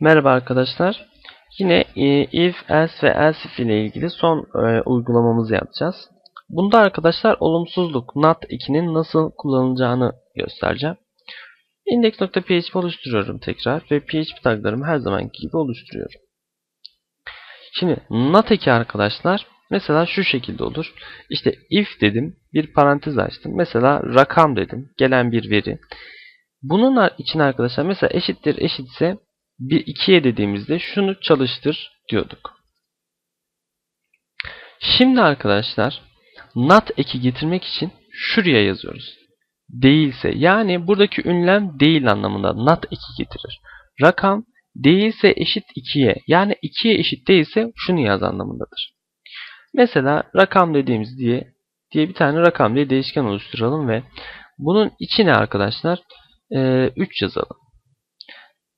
Merhaba arkadaşlar. Yine e, if, else ve else if ile ilgili son e, uygulamamızı yapacağız. Bunda arkadaşlar olumsuzluk not 2'nin nasıl kullanılacağını göstereceğim. Index.php oluşturuyorum tekrar ve php taglarımı her zamanki gibi oluşturuyorum. Şimdi not 2 arkadaşlar mesela şu şekilde olur. İşte if dedim, bir parantez açtım. Mesela rakam dedim, gelen bir veri. Bunun için arkadaşlar mesela eşittir eşitse bir ikiye dediğimizde şunu çalıştır diyorduk. Şimdi arkadaşlar not eki getirmek için şuraya yazıyoruz. Değilse yani buradaki ünlem değil anlamında not eki getirir. Rakam değilse eşit 2'ye yani 2'ye eşit değilse şunu yaz anlamındadır. Mesela rakam dediğimiz diye diye bir tane rakam diye değişken oluşturalım ve bunun içine arkadaşlar 3 yazalım.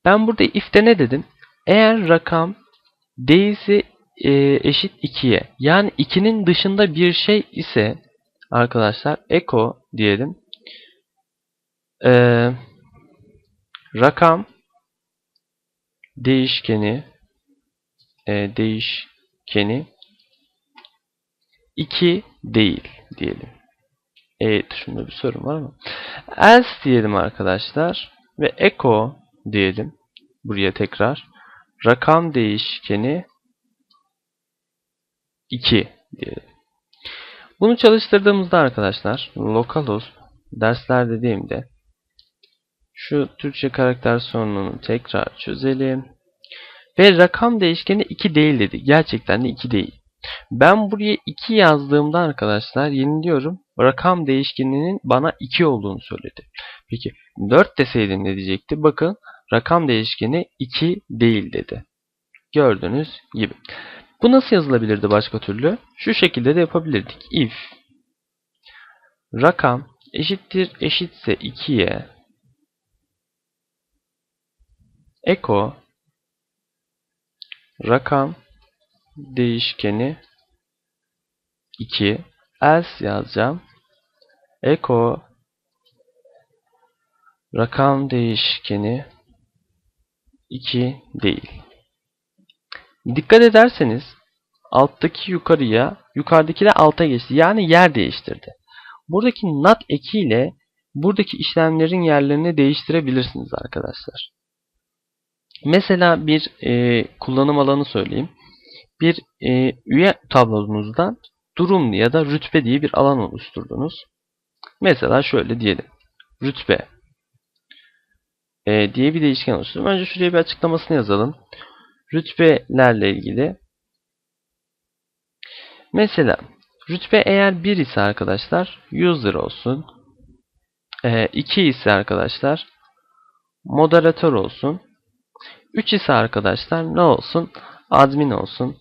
Ben burada if'te ne dedim? Eğer rakam değilse e, eşit 2'ye yani 2'nin dışında bir şey ise arkadaşlar echo diyelim. E, rakam değişkeni e, değişkeni 2 değil diyelim. E tuşunda bir sorun var mı? Else diyelim arkadaşlar ve echo diyelim. Buraya tekrar. Rakam değişkeni 2 diyelim. Bunu çalıştırdığımızda arkadaşlar localhost dersler dediğimde şu Türkçe karakter sorununu tekrar çözelim. Ve rakam değişkeni 2 değil dedi. Gerçekten de 2 değil. Ben buraya 2 yazdığımda arkadaşlar yeniliyorum. Rakam değişkeninin bana 2 olduğunu söyledi. Peki 4 deseydim ne diyecekti? Bakın rakam değişkeni 2 değil dedi. Gördüğünüz gibi. Bu nasıl yazılabilirdi başka türlü? Şu şekilde de yapabilirdik. If rakam eşittir eşitse 2'ye echo rakam değişkeni 2 else yazacağım. Echo rakam değişkeni 2 değil. Dikkat ederseniz alttaki yukarıya, yukarıdaki de alta geçti. Yani yer değiştirdi. Buradaki not ekiyle buradaki işlemlerin yerlerini değiştirebilirsiniz arkadaşlar. Mesela bir e, kullanım alanı söyleyeyim. Bir e, üye tablonuzdan durum ya da rütbe diye bir alan oluşturdunuz. Mesela şöyle diyelim. Rütbe e, diye bir değişken oluşturdum. Önce şuraya bir açıklamasını yazalım. Rütbelerle ilgili. Mesela rütbe eğer 1 ise arkadaşlar user olsun. 2 e, ise arkadaşlar moderatör olsun. 3 ise arkadaşlar ne olsun? Admin olsun.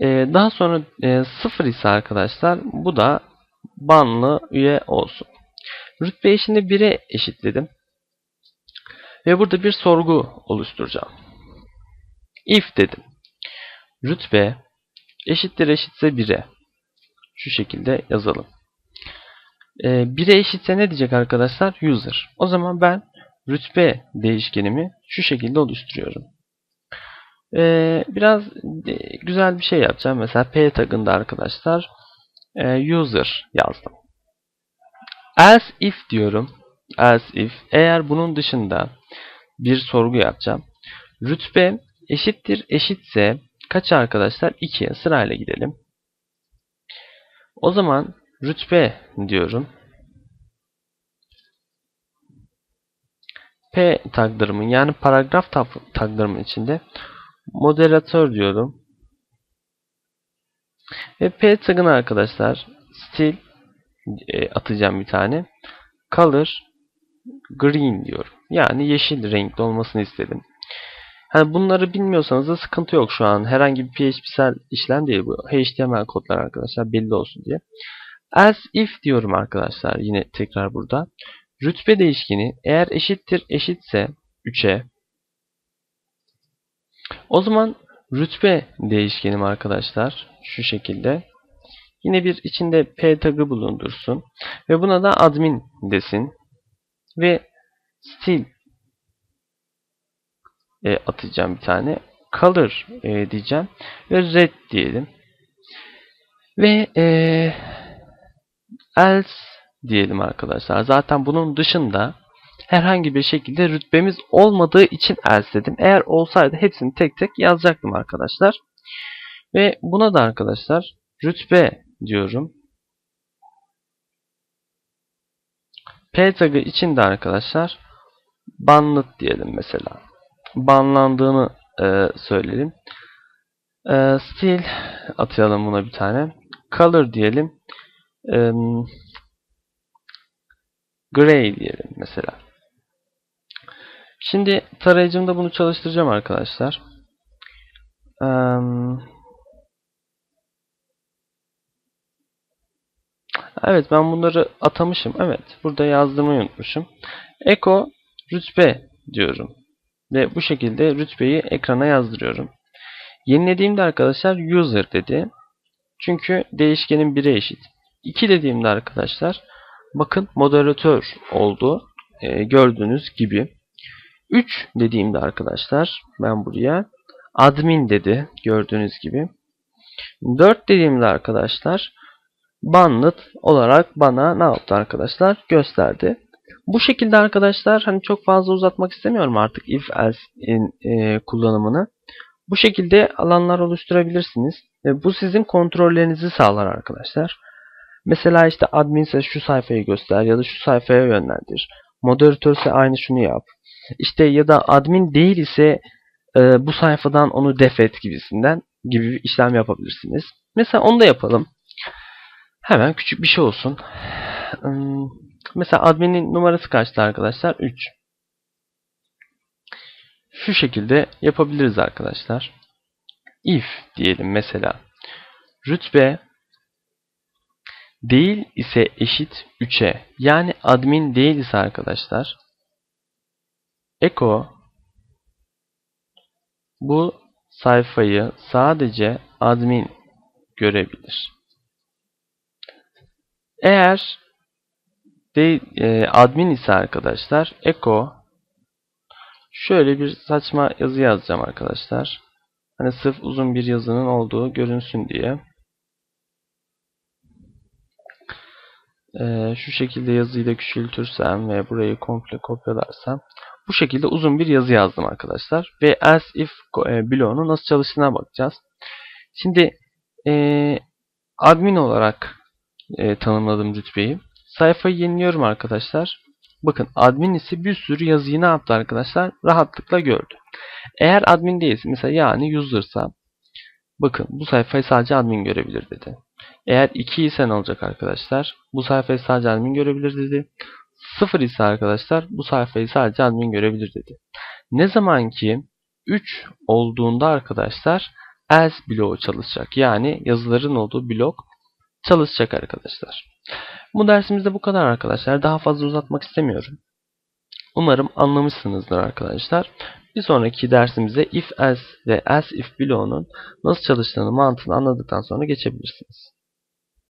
Ee, daha sonra e, 0 ise arkadaşlar bu da banlı üye olsun. Rütbeyi şimdi 1'e eşitledim. Ve burada bir sorgu oluşturacağım. If dedim. Rütbe eşittir eşitse 1'e. Şu şekilde yazalım. Ee, 1'e eşitse ne diyecek arkadaşlar? User. O zaman ben rütbe değişkenimi şu şekilde oluşturuyorum. Ee, biraz güzel bir şey yapacağım. Mesela p tagında arkadaşlar e, user yazdım. Else if diyorum. Else if. Eğer bunun dışında bir sorgu yapacağım. Rütbe eşittir eşitse kaç arkadaşlar? 2'ye sırayla gidelim. O zaman rütbe diyorum. P taglarımın yani paragraf taglarımın içinde moderatör diyorum. Ve P tagına arkadaşlar stil e, atacağım bir tane. Color green diyorum. Yani yeşil renkli olmasını istedim. Hani bunları bilmiyorsanız da sıkıntı yok şu an. Herhangi bir PHP'sel işlem değil bu. HTML kodlar arkadaşlar belli olsun diye. As if diyorum arkadaşlar yine tekrar burada. Rütbe değişkeni eğer eşittir eşitse 3'e o zaman rütbe değişkenim arkadaşlar şu şekilde. Yine bir içinde p tagı bulundursun. Ve buna da admin desin. Ve stil e, atacağım bir tane. Color e, diyeceğim. Ve red diyelim. Ve e, else diyelim arkadaşlar. Zaten bunun dışında herhangi bir şekilde rütbemiz olmadığı için else dedim. Eğer olsaydı hepsini tek tek yazacaktım arkadaşlar. Ve buna da arkadaşlar rütbe diyorum. P tagı için de arkadaşlar banlıt diyelim mesela. Banlandığını e, söyleyelim. E, stil atayalım buna bir tane. Color diyelim. E, gray diyelim mesela. Şimdi tarayıcımda bunu çalıştıracağım arkadaşlar. Um, evet ben bunları atamışım. Evet burada yazdırmayı unutmuşum. Eko rütbe diyorum. Ve bu şekilde rütbeyi ekrana yazdırıyorum. Yenilediğimde arkadaşlar user dedi. Çünkü değişkenin 1'e eşit. 2 dediğimde arkadaşlar bakın moderatör oldu. Ee, gördüğünüz gibi. 3 dediğimde arkadaşlar ben buraya admin dedi gördüğünüz gibi. 4 dediğimde arkadaşlar banlıt olarak bana ne yaptı arkadaşlar gösterdi. Bu şekilde arkadaşlar hani çok fazla uzatmak istemiyorum artık if else in, e, kullanımını. Bu şekilde alanlar oluşturabilirsiniz. E, bu sizin kontrollerinizi sağlar arkadaşlar. Mesela işte admin ise şu sayfayı göster ya da şu sayfaya yönlendir. Moderatör ise aynı şunu yap. İşte ya da admin değil ise e, bu sayfadan onu def et gibisinden gibi bir işlem yapabilirsiniz. Mesela onu da yapalım. Hemen küçük bir şey olsun. Hmm, mesela adminin numarası kaçtı arkadaşlar? 3. Şu şekilde yapabiliriz arkadaşlar. If diyelim mesela. Rütbe değil ise eşit 3'e. Yani admin değil ise arkadaşlar Eko bu sayfayı sadece admin görebilir. Eğer de, e, admin ise arkadaşlar Eko şöyle bir saçma yazı yazacağım arkadaşlar. Hani sırf uzun bir yazının olduğu görünsün diye. Ee, şu şekilde yazıyı da küçültürsem ve burayı komple kopyalarsam bu şekilde uzun bir yazı yazdım arkadaşlar. Ve else if e, bloğunun nasıl çalıştığına bakacağız. Şimdi e, admin olarak e, tanımladım rütbeyi. Sayfayı yeniliyorum arkadaşlar. Bakın admin ise bir sürü yazıyı ne yaptı arkadaşlar? Rahatlıkla gördü. Eğer admin değilse mesela yani user'sa bakın bu sayfayı sadece admin görebilir dedi. Eğer 2 ise ne olacak arkadaşlar? Bu sayfayı sadece admin görebilir dedi. 0 ise arkadaşlar bu sayfayı sadece admin görebilir dedi. Ne zaman ki 3 olduğunda arkadaşlar else bloğu çalışacak. Yani yazıların olduğu blok çalışacak arkadaşlar. Bu dersimizde bu kadar arkadaşlar. Daha fazla uzatmak istemiyorum. Umarım anlamışsınızdır arkadaşlar. Bir sonraki dersimize if else ve else if bloğunun nasıl çalıştığını mantığını anladıktan sonra geçebilirsiniz.